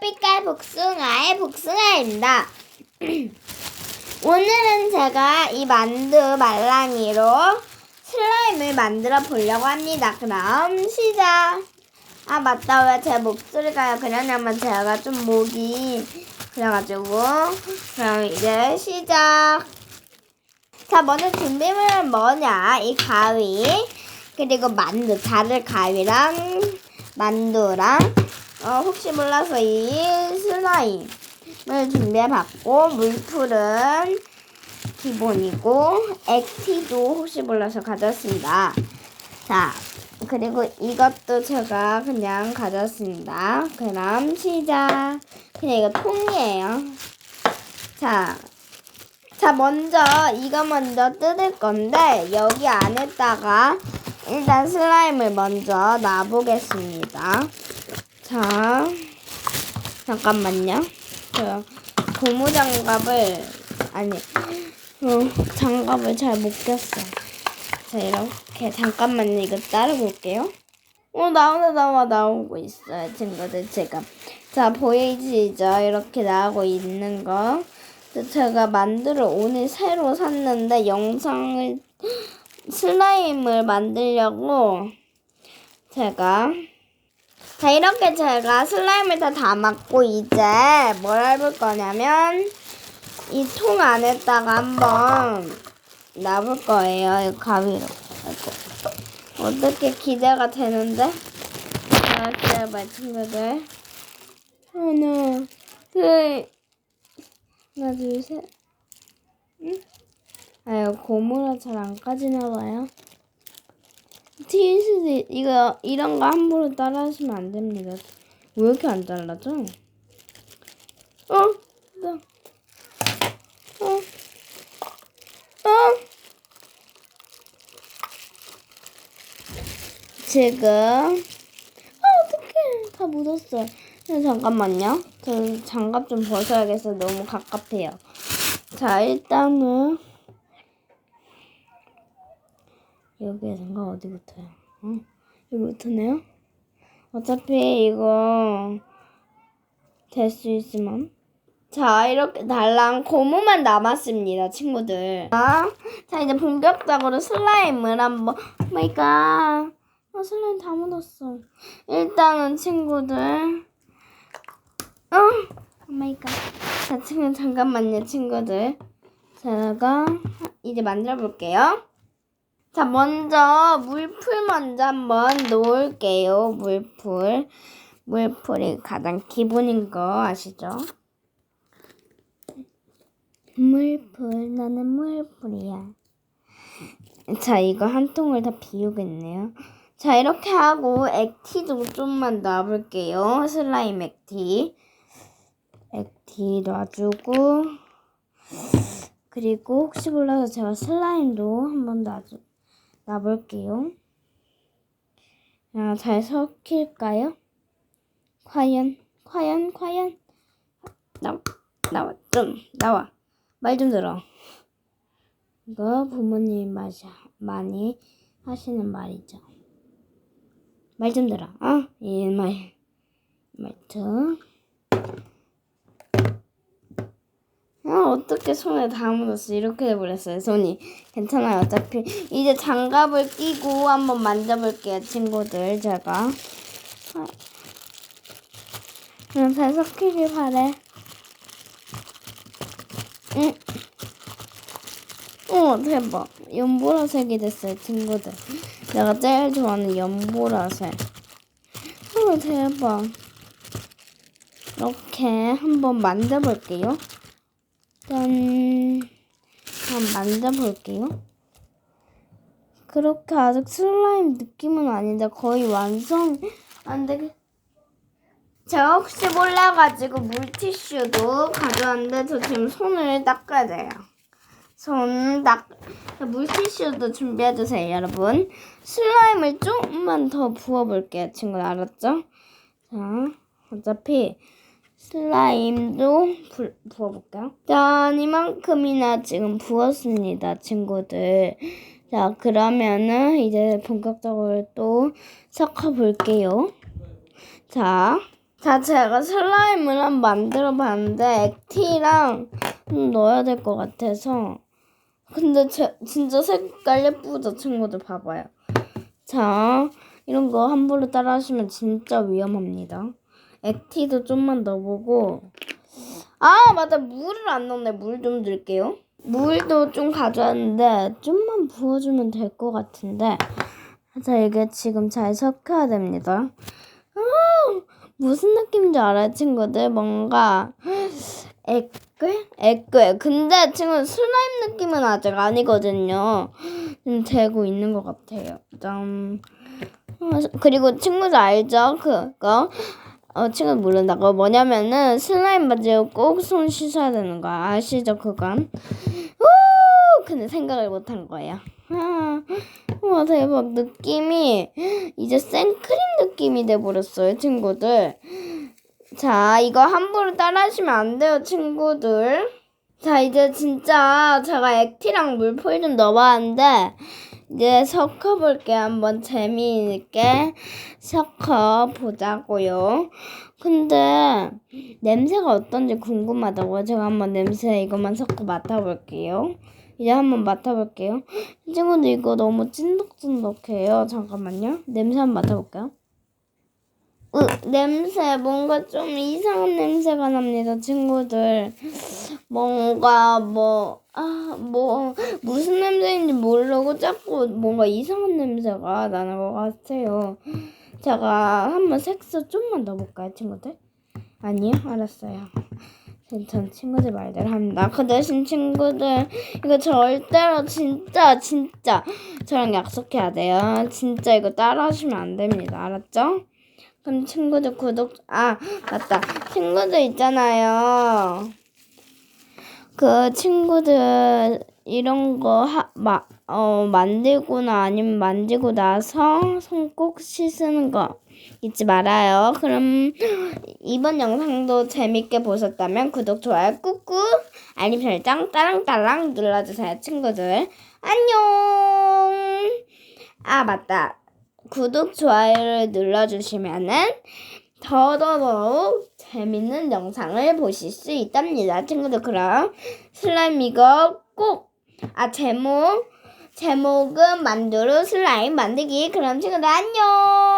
빛깔 복숭아의 복숭아입니다. 오늘은 제가 이 만두 말랑이로 슬라임을 만들어 보려고 합니다. 그럼 시작! 아 맞다 왜 제 목소리가 그러냐면 제가 좀 목이 그래가지고 그럼 이제 시작! 자 먼저 준비물은 뭐냐 이 가위 그리고 만두 자를 가위랑 만두랑 어, 혹시 몰라서 이 슬라임을 준비해봤고 물풀은 기본이고 액티도 혹시 몰라서 가졌습니다. 자 그리고 이것도 제가 그냥 가졌습니다. 그럼 시작. 그냥 이거 통이에요. 자, 자 먼저 이거 먼저 뜯을 건데 여기 안에다가 일단 슬라임을 먼저 놔보겠습니다. 자, 잠깐만요. 저 고무 장갑을 아니, 어, 장갑을 잘 못 꼈어요. 자, 이렇게 잠깐만요. 이거 따라볼게요. 어, 나오다 나와 나오고 있어요, 친구들 제가. 자, 보이시죠? 이렇게 나오고 있는 거. 또 제가 만두를 오늘 새로 샀는데 영상을 슬라임을 만들려고 제가 자 이렇게 제가 슬라임을 다 담았고 이제 뭘 해볼 거냐면 이 통 안에다가 한번 놔볼 거예요 이 가위로. 어떻게 기대가 되는데 자 기다려봐 친구들 하나 둘 하나 둘셋 응? 아유 고무라 잘 안 까지나 봐요 TSD 이거 이런 거 함부로 따라하시면 안 됩니다. 왜 이렇게 안 잘라져? 어, 나, 어, 어. 지금 아 어떡해 다 묻었어. 네, 잠깐만요. 저 장갑 좀 벗어야겠어. 너무 갑갑해요. 자 일단은 여기에선가 어디부터요? 어? 여기부터네요? 어차피 이거 될 수 있으면. 자 이렇게 달랑 고무만 남았습니다 친구들. 자, 자 이제 본격적으로 슬라임을 한번 오마이갓. 아 슬라임 다 묻었어. 일단은 친구들. 어? 오마이갓. 자 지금 잠깐만요 친구들. 제가 이제 만들어 볼게요 자, 먼저 물풀 먼저 한번 놓을게요. 물풀. 물풀이 가장 기본인 거 아시죠? 물풀, 나는 물풀이야. 자, 이거 한 통을 다 비우겠네요. 자, 이렇게 하고 액티도 좀만 놔볼게요. 슬라임 액티. 액티 놔주고 그리고 혹시 몰라서 제가 슬라임도 한번 놔주 놔볼게요. 자, 잘 섞일까요? 과연, 과연, 과연. 나와, 나와, 좀, 나와. 말 좀 들어. 이거 부모님이 마시, 많이 하시는 말이죠. 말 좀 들어. 어? 이 말, 말투. 아, 어떻게 손에 다 묻었어. 이렇게 돼버렸어요, 손이. 괜찮아요. 어차피. 이제 장갑을 끼고 한번 만져볼게요, 친구들. 제가. 그냥 잘 섞이길 바래. 응. 어, 대박. 연보라색이 됐어요, 친구들. 내가 제일 좋아하는 연보라색. 어, 대박. 이렇게 한번 만져볼게요. 짠. 한번 만져볼게요. 그렇게 아직 슬라임 느낌은 아닌데 거의 완성 안 되게. 제가 혹시 몰라가지고 물티슈도 가져왔는데 저 지금 손을 닦아야 돼요. 손 닦, 물티슈도 준비해주세요, 여러분. 슬라임을 조금만 더 부어볼게요, 친구들. 알았죠? 자, 어차피 슬라임도 부, 부어볼까요? 짠, 이만큼이나 지금 부었습니다, 친구들. 자, 그러면은 이제 본격적으로 또 섞어볼게요. 자, 자, 제가 슬라임을 한번 만들어 봤는데 액티랑 좀 넣어야 될 것 같아서 근데 제, 진짜 색깔 예쁘죠 친구들 봐봐요 자 이런 거 함부로 따라 하시면 진짜 위험합니다 액티도 좀만 넣어보고. 아 맞다. 물을 안 넣네. 물 좀 넣을게요. 물도 좀 가져왔는데 좀만 부어주면 될 것 같은데. 자 이게 지금 잘 섞여야 됩니다. 아, 무슨 느낌인지 알아요 친구들? 뭔가 애끌? 애끌 근데 친구 슬라임 느낌은 아직 아니거든요. 좀 되고 있는 것 같아요. 좀 어, 그리고 친구들 알죠? 그거 어 친구 모른다 그거 뭐냐면은 슬라임 맞으면 꼭손 씻어야 되는 거 아시죠 그건? 우! 근데 생각을 못 한 거예요. 아, 와 대박. 느낌이 이제 생크림 느낌이 돼버렸어요 친구들. 자 이거 함부로 따라하시면 안 돼요 친구들. 자 이제 진짜 제가 액티랑 물풀 좀 넣어봤는데 이제 섞어볼게요. 한번 재미있게 섞어보자고요. 근데 냄새가 어떤지 궁금하다고요. 제가 한번 냄새 이것만 섞어 맡아볼게요. 이제 한번 맡아볼게요. 친구들 이거 너무 찐득찐득해요. 잠깐만요. 냄새 한번 맡아볼게요 으, 냄새 뭔가 좀 이상한 냄새가 납니다 친구들. 뭔가 뭐 아, 뭐 무슨 냄새인지 모르고 자꾸 뭔가 이상한 냄새가 나는 것 같아요. 제가 한번 색소 좀만 넣어볼까요 친구들? 아니요 알았어요. 전 친구들 말대로 합니다. 그 대신 친구들 이거 절대로 진짜 진짜 저랑 약속해야 돼요. 진짜 이거 따라하시면 안 됩니다. 알았죠? 그럼 친구들 구독 아 맞다 친구들 있잖아요 그 친구들 이런 거 하, 마, 어, 만들거나 아니면 만지고 나서 손 꼭 씻는 거 잊지 말아요. 그럼 이번 영상도 재밌게 보셨다면 구독, 좋아요 꾹꾹 알림 설정 따랑따랑 눌러주세요 친구들. 안녕. 아 맞다. 구독, 좋아요를 눌러주시면은 더더더욱 재밌는 영상을 보실 수 있답니다. 친구들 그럼 슬라임 이거 꼭 아 제목 제목은 만두루 슬라임 만들기 그럼 친구들 안녕